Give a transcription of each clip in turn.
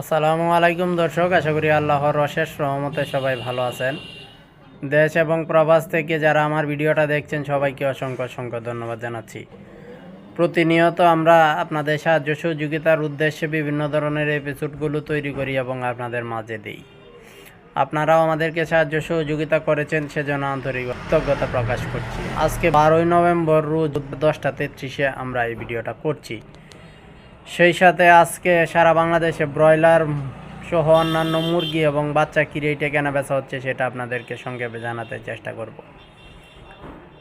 আসসালামু আলাইকুম দর্শক, আশা করি আল্লাহর অশেষ রহমতে সবাই ভালো আছেন। দেশ এবং প্রবাস থেকে যারা আমার ভিডিওটা দেখছেন, সবাইকে অসংখ্য অসংখ্য ধন্যবাদ জানাচ্ছি। প্রতিনিয়ত আমরা আপনাদের সাহায্য সহযোগিতার উদ্দেশ্যে বিভিন্ন ধরনের এপিসোডগুলো তৈরি করি এবং আপনাদের মাঝে দিই। আপনারাও আমাদেরকে সাহায্য সহযোগিতা করেছেন, সেজন্য আন্তরিক কৃতজ্ঞতা প্রকাশ করছি। আজকে বারোই নভেম্বর, রোজ দশটা তেত্রিশে আমরা এই ভিডিওটা করছি। সেই সাথে আজকে সারা বাংলাদেশে ব্রয়লার সহ অন্যান্য মুরগি এবং বাচ্চা কি রেটে কেনা বেচা হচ্ছে সেটা আপনাদেরকে সংক্ষেপে জানাতে চেষ্টা করব।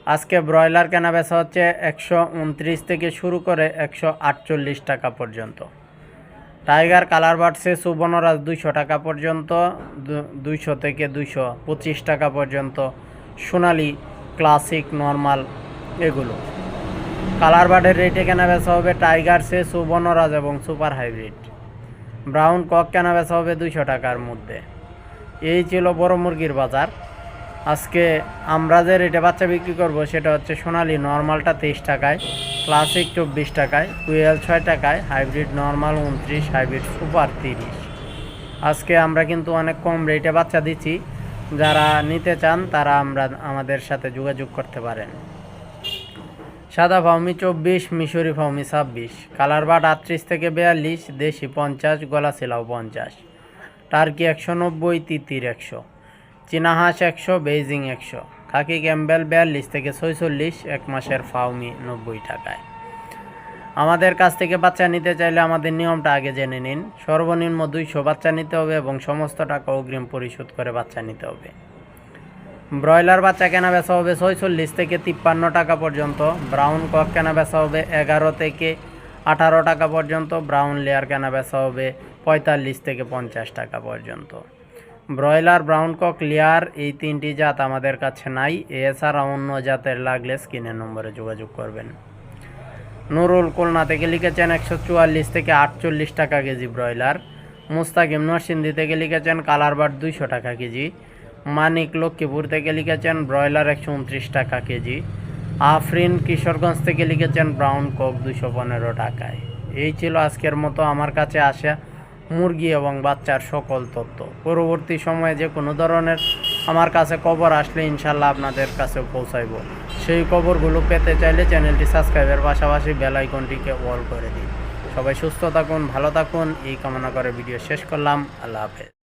আজকে ব্রয়লার কেনা বেচা হচ্ছে একশো উনত্রিশ থেকে শুরু করে একশো আটচল্লিশ টাকা পর্যন্ত। টাইগার, কালার বাড়ছে সুবর্ণরাজ দুইশো টাকা পর্যন্ত দুইশো থেকে দুইশো পঁচিশ টাকা পর্যন্ত, সোনালি, ক্লাসিক, নর্মাল, এগুলো। কালার বার্ডের রেটে কেনা বেচা হবে টাইগার সে সুবর্ণরাজ এবং সুপার হাইব্রিড। ব্রাউন কক কেনা বেচা হবে দুইশো টাকার মধ্যে। এই ছিল বড় মুরগির বাজার। আজকে আমরা যে রেটে বাচ্চা বিক্রি করব সেটা হচ্ছে সোনালি নর্মালটা তেইশ টাকায়, ক্লাসিক চব্বিশ টাকায়, কুয়েল ছয় টাকায়, হাইব্রিড নর্মাল উনত্রিশ, হাইব্রিড সুপার তিরিশ। আজকে আমরা কিন্তু অনেক কম রেটে বাচ্চা দিচ্ছি। যারা নিতে চান তারা আমরা আমাদের সাথে যোগাযোগ করতে পারেন। সাদা ফাউমি চব্বিশ, মিশরি ফাউমি ছাব্বিশ, কালার বাট আটত্রিশ থেকে বিয়াল্লিশ, দেশি পঞ্চাশ, গলা সিলাও পঞ্চাশ। টার্কি একশো নব্বই, তিতির একশো। চীনা হাঁস একশো, বেইজিং একশো। খাকি ক্যাম্বেল বিয়াল্লিশ থেকে ছয়চল্লিশ, এক মাসের ফাউমি নব্বই টাকায়। আমাদের কাছ থেকে বাচ্চা নিতে চাইলে আমাদের নিয়মটা আগে জেনে নিন। সর্বনিম্ন দুইশো বাচ্চা নিতে হবে এবং সমস্ত টাকা অগ্রিম পরিশোধ করে বাচ্চা নিতে হবে। ব্রয়লার বাচ্চা কেনা বেচা হবে ছয়চল্লিশ থেকে তিপ্পান্ন টাকা পর্যন্ত ব্রাউন কক কেনা বেচা হবে এগারো থেকে আঠারো টাকা পর্যন্ত ব্রাউন লেয়ার কেনা বেচা হবে পঁয়তাল্লিশ থেকে পঞ্চাশ টাকা পর্যন্ত। ব্রয়লার ব্রাউন কক লেয়ার এই তিনটি জাত আমাদের কাছে নাই, এছাড়া অন্য জাতের লাগলে স্ক্রিনের নম্বরে যোগাযোগ করবেন। নুরুল খুলনা থেকে লিখেছেন একশো চুয়াল্লিশ থেকে আটচল্লিশ টাকা কেজি ব্রয়লার, মুস্তাকিম নরসিংদী থেকে লিখেছেন কালার বাট দুইশো টাকা কেজি মানিক লক্ষ্মীপুর থেকে লিখেছেন ব্রয়লার একশো উনত্রিশ টাকা কেজি, আফরিন কিশোরগঞ্জ থেকে লিখেছেন ব্রাউন কক দুশো পনেরো টাকায়। এই ছিল আজকের মতো, আমার কাছে আসা মুরগি এবং বাচ্চার সকল তথ্য। পরবর্তী সময়ে যে কোনো ধরনের আমার কাছে খবর আসলে ইনশাল্লাহ আপনাদের কাছে পৌঁছাইব। সেই খবরগুলো পেতে চাইলে চ্যানেলটি সাবস্ক্রাইবের পাশাপাশি বেল আইকনটিকে অল করে দিন। সবাই সুস্থ থাকুন, ভালো থাকুন, এই কামনা করে ভিডিও শেষ করলাম, আল্লাহ হাফেজ।